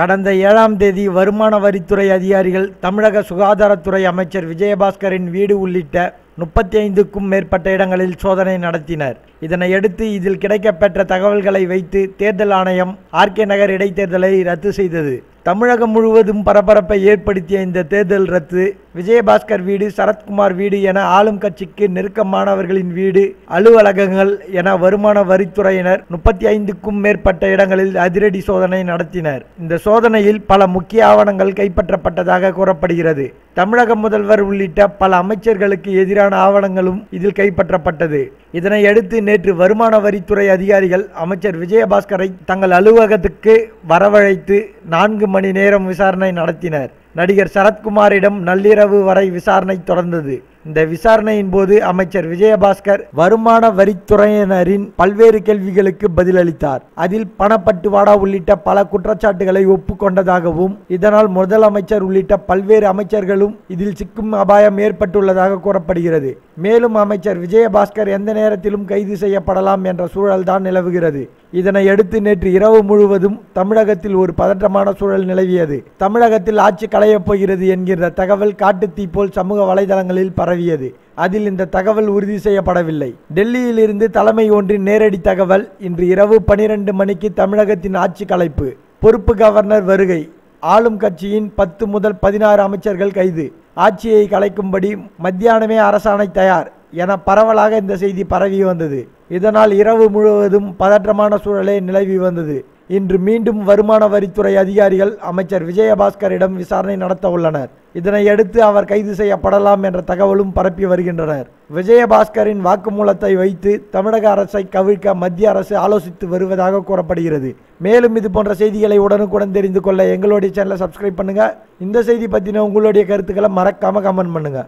கடந்த ஏழாம் தேதி வருமான வரித்துறை அதிகாரிகள் தமிழக சுகாதாரத்துறை அமைச்சர் விஜயபாஸ்கரின் வீடு உள்ளிட்ட முப்பத்தி ஐந்துக்கும் மேற்பட்ட இடங்களில் சோதனை நடத்தினர். இதனையடுத்து இதில் கிடைக்கப்பெற்ற தகவல்களை வைத்து தேர்தல் ஆணையம் ஆர்கே நகர் இடைத்தேர்தலை ரத்து செய்தது. தமிழகம் முழுவதும் பரபரப்பை ஏற்படுத்திய இந்த தேர்தல் ரத்து விஜயபாஸ்கர் வீடு சரத்குமார் வீடு என ஆளும் கட்சிக்கு நெருக்கமானவர்களின் வீடு அலுவலகங்கள் என வருமான வரித்துறையினர் முப்பத்தி ஐந்துக்கும் மேற்பட்ட இடங்களில் அதிரடி சோதனை நடத்தினர். இந்த சோதனையில் பல முக்கிய ஆவணங்கள் கைப்பற்றப்பட்டதாக கூறப்படுகிறது. தமிழக முதல்வர் உள்ளிட்ட பல அமைச்சர்களுக்கு எதிரான ஆவணங்களும் இதில் கைப்பற்றப்பட்டது. இதனை அடுத்து நேற்று வருமான வரித்துறை அதிகாரிகள் அமைச்சர் விஜயபாஸ்கரை தங்கள் அலுவலகத்துக்கு வரவழைத்து நான்கு மணி நேரம் விசாரணை நடத்தினர். நடிகர் சரத்குமாரிடம் நள்ளிரவு வரை விசாரணை தொடர்ந்தது. இந்த விசாரணையின் போது அமைச்சர் விஜயபாஸ்கர் வருமான வரித்துறையினரின் பல்வேறு கேள்விகளுக்கு பதிலளித்தார். அதில் பணப்பட்டுவாடா உள்ளிட்ட பல குற்றச்சாட்டுகளை ஒப்புக்கொண்டதாகவும் இதனால் முதலமைச்சர் உள்ளிட்ட பல்வேறு அமைச்சர்களும் இதில் சிக்கும் அபாயம் ஏற்பட்டுள்ளதாக கூறப்படுகிறது. மேலும் அமைச்சர் விஜயபாஸ்கர் எந்த நேரத்திலும் கைது செய்யப்படலாம் என்ற சூழல்தான் நிலவுகிறது. இதனை அடுத்து நேற்று இரவு முழுவதும் தமிழகத்தில் ஒரு பதற்றமான சூழல் நிலவியது. தமிழகத்தில் ஆட்சி களையப் போகிறது என்கிற தகவல் காட்டுத்தீ போல் சமூக வலைதளங்களில் பரவியது. அதில் இந்த தகவல் உறுதி செய்யப்படவில்லை. டெல்லியிலிருந்து தலைமை ஒன்றின் நேரடி தகவல் இன்று இரவு பனிரெண்டு மணிக்கு தமிழகத்தின் ஆட்சி கலைப்பு. பொறுப்பு கவர்னர் வருகை. ஆளும் கட்சியின் பத்து முதல் பதினாறு அமைச்சர்கள் கைது. ஆட்சியை கலைக்கும்படி மத்தியானமே அரசாணை தயார் என பரவலாக இந்த செய்தி பரவி வந்தது. இதனால் இரவு முழுவதும் பதற்றமான சூழலே நிலவி வந்தது. இன்று மீண்டும் வருமான வரித்துறை அதிகாரிகள் அமைச்சர் விஜயபாஸ்கரிடம் விசாரணை நடத்த உள்ளனர். இதனையடுத்து அவர் கைது செய்யப்படலாம் என்ற தகவலும் பரப்பி வருகின்றனர். விஜயபாஸ்கரின் வாக்குமூலத்தை வைத்து தமிழக அரசை கவிழ்க்க மத்திய அரசு ஆலோசித்து வருவதாக கூறப்படுகிறது. மேலும் இது போன்ற செய்திகளை உடனுக்குடன் தெரிந்து கொள்ள எங்களுடைய சேனலை சப்ஸ்கிரைப் பண்ணுங்க. இந்த செய்தி பற்றின உங்களுடைய கருத்துக்களை மறக்காம கமெண்ட் பண்ணுங்க.